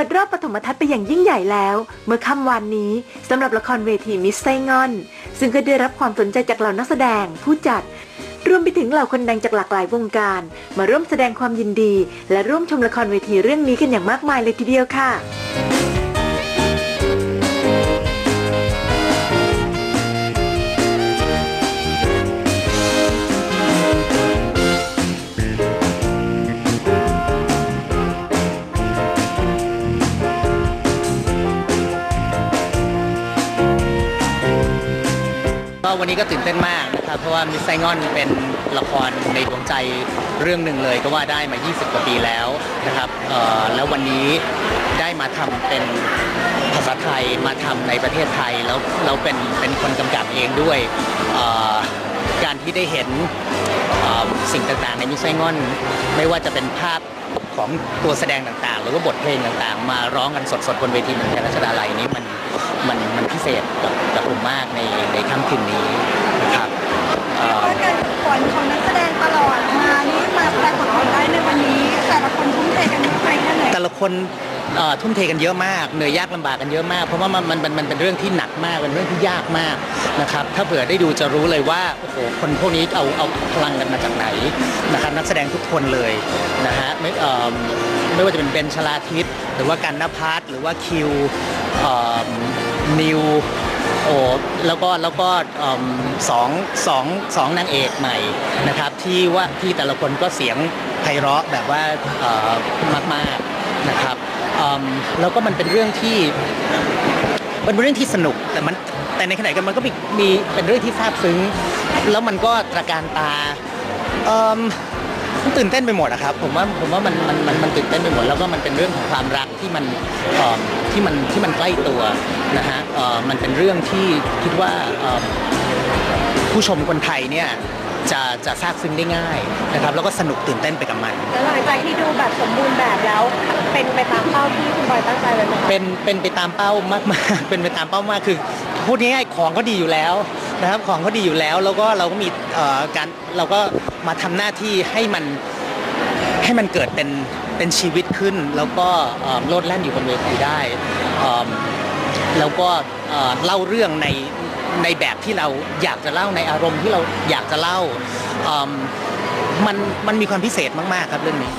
ปิดรอบปฐมทัศน์ไปอย่างยิ่งใหญ่แล้ว เมื่อค่ำวันนี้สำหรับละครเวทีมิสไซงอน ซึ่งก็ได้รับความสนใจจากเหล่านักแสดง ผู้จัด รวมไปถึงเหล่าคนดังจากหลากหลายวงการ มาร่วมแสดงความยินดี และร่วมชมละครเวทีเรื่องนี้กันอย่างมากมายเลยทีเดียวค่ะ ก็วันนี้ก็ตื่นเต้นมากนะครับ เพราะว่ามิสไซงอนเป็นละครในดวงใจเรื่องหนึ่งเลยก็ว่าได้มา 20 กว่าปีแล้วนะครับแล้ววันนี้ได้มาทำเป็นภาษาไทยมาทำในประเทศไทย แล้วเราเป็นเป็นคนกำกับเองด้วยการที่ได้เห็นสิ่งต่างๆ ในมิสไซงอน ไม่ว่าจะเป็นภาพของตัวแสดงต่างๆ หรือว่าบทเพลงต่างๆ มาร้องกันสดๆบนเวทีเมืองไทยรัชดาลัยนี้มัน มันมันพิเศษกับกับผมมากในในค่ำคืนนี้นะครับเอ่อว่าการฝึกฝนของนักแสดงตลอดมานี่มาปรากฏผลได้ในวันนี้ แต่ละคนทุ่มเทกันมากไปแค่ไหนแต่ละคนเอ่อทุ่มเทกันเยอะมากเหนื่อยยากลำบากกันเยอะมาก เพราะว่ามันมันมันมันเป็นเรื่องที่หนักมากเป็นเรื่องที่ยากมากนะครับถ้าเผื่อได้ดูจะรู้เลยว่าโอ้โหคนพวกนี้เอาเอาพลังกันมาจากไหนนะครับนักแสดงทุกคนเลยนะฮะไม่เอ่อไม่ว่าจะเป็นเบนชลาทิศหรือว่ากันนภัสหรือว่าคิวเอ่อ นิวโอ้แล้วก็แล้วก็สองสองสองนางเอกใหม่นะครับ ที่ว่าที่แต่ละคนก็เสียงไพเราะแบบว่าเอ่อมากๆนะครับแล้วก็มันเป็นเรื่องที่มันเป็นเรื่องที่สนุกแต่มันแต่ในขณะเดียวกันมันก็มีมีเป็นเรื่องที่ซาบซึ้ง แล้วมันก็ตระการตาเอิ่มมันตื่นเต้นไปหมดอะครับผมว่าผมว่ามันมันมันตื่นเต้นไปหมดแล้วก็มันเป็นเรื่องของความรักที่มันที่มันที่มันใกล้ตัว นะฮะเอ่อมันเป็นเรื่องที่คิดว่าเอิ่มผู้ชมคนไทยเนี่ยจะจะซาบซึ้งได้ง่ายนะครับแล้วก็สนุกตื่นเต้นไปกับมันแล้วหลังจากที่ดูแบบสมบูรณ์แบบแล้ว เป็นไปตามเป้าที่คุณบอยตั้งใจไว้ไหมคะเป็นเป็นไปตามเป้ามากๆเป็นไปตามเป้ามากคือ พูดง่ายๆของก็ดีอยู่แล้วนะครับของก็ดีอยู่แล้วแล้วก็เราก็มีเอ่อการเราก็มาทำหน้าที่ให้มันให้มันเกิดเป็นเป็นชีวิตขึ้น แล้วก็เอ่อโลดแล่นอยู่บนเวทีได้เอิ่ม แล้วก็เล่าเรื่องในในแบบที่เราอยากจะเล่าในอารมณ์ที่เราอยากจะเล่ามมันมันมีความพิเศษมาก ๆ ครับเรื่องนี้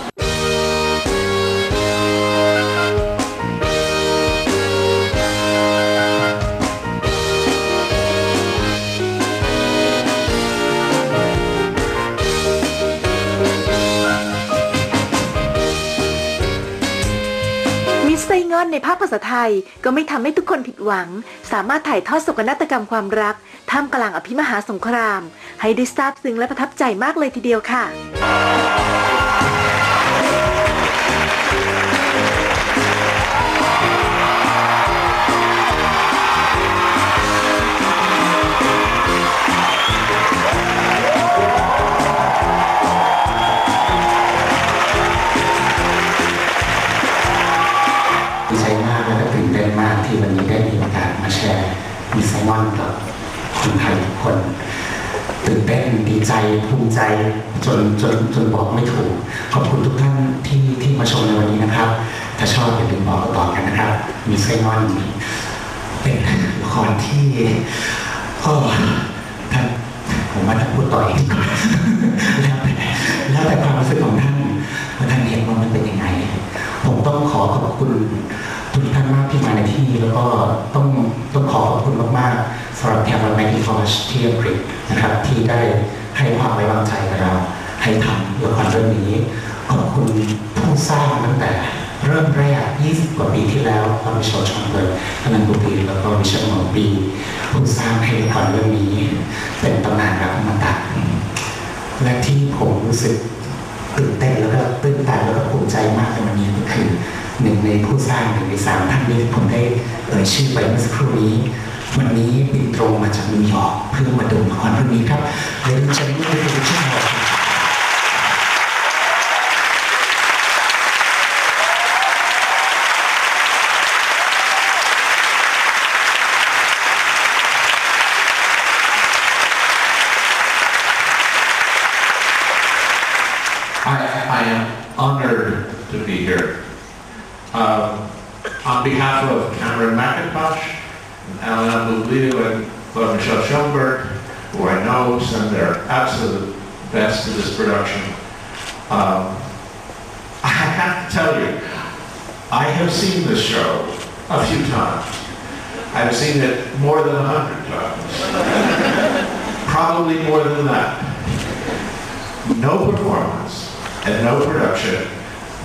ไซงอนในภาคภาษาไทยก็ไม่ทำให้ทุกคนผิดหวัง สามารถถ่ายทอดโศกนาฏกรรมความรัก ท่ามกลางอภิมหาสงคราม ให้ได้ทราบซึ้งและประทับใจมากเลยทีเดียวค่ะ มากและก็ตื่นเต้นมากที่วันนี้ได้มีโอกาสมาแชร์มิสไซมอนกับคนไทยทุกคน ตื่นเต้นดีใจภูมิใจจนจนจนบอกไม่ถูก ขอบคุณทุกท่านที่ที่มาชมในวันนี้นะครับ ถ้าชอบอย่าลืมบอกต่อกันนะครับมิสไซมอนเป็นละครที่โอ้ท่านผมว่าท่านพูดต่อเองแล้วแต่แล้วแต่ความรู้สึกของท่านว่าท่านเห็นว่ามันเป็นยังไง ผมต้องขอขอบคุณ มากที่มาในที่นี้แล้วก็ต้องต้องขอขอบคุณมากๆสำหรับแทนวันแมกฟอร์ชที่อังกฤษนะครับ ที่ได้ให้ความไว้วางใจกับเราให้ทำละครเรื่องนี้ขอบคุณผู้สร้างตั้งแต่เริ่มแรก 20 กว่าปีที่แล้วตอนวิชวลชองเบิร์อนันต์บุตรีแล้วก็วิชวลหมอปีผู้สร้างให้ละครเรื่องนี้ เป็นตำนานรักอมตะและที่ผมรู้สึกตื่นเต้นแล้วก็ตื้นตันแล้วก็ภูมิใจมากในวันนี้ก็คือ หนึ่งในผู้สร้างหนึ่งในสามท่านนี้ผมได้เอ่ยชื่อไปเมื่อสักครู่นี้ วันนี้บินตรงมาจากนิวยอร์กเพื่อมาดูละครเรื่องนี้ครับเรียนเชิญด้วยทุกท่านครับ I, I am honored to be here. Um, on behalf of Cameron McIntosh, Alan Buglio, and Claude Michelle Schoenberg, who I know send their absolute best to this production, um, I have to tell you, I have seen this show a few times. I've seen it more than a hundred times. Probably more than that. No performance and no production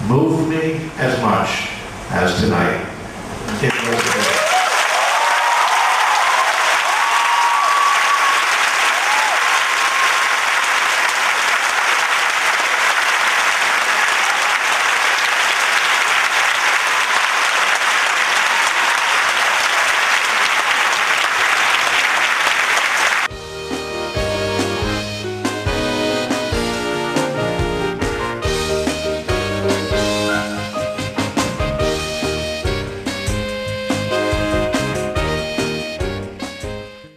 moved me as much as tonight.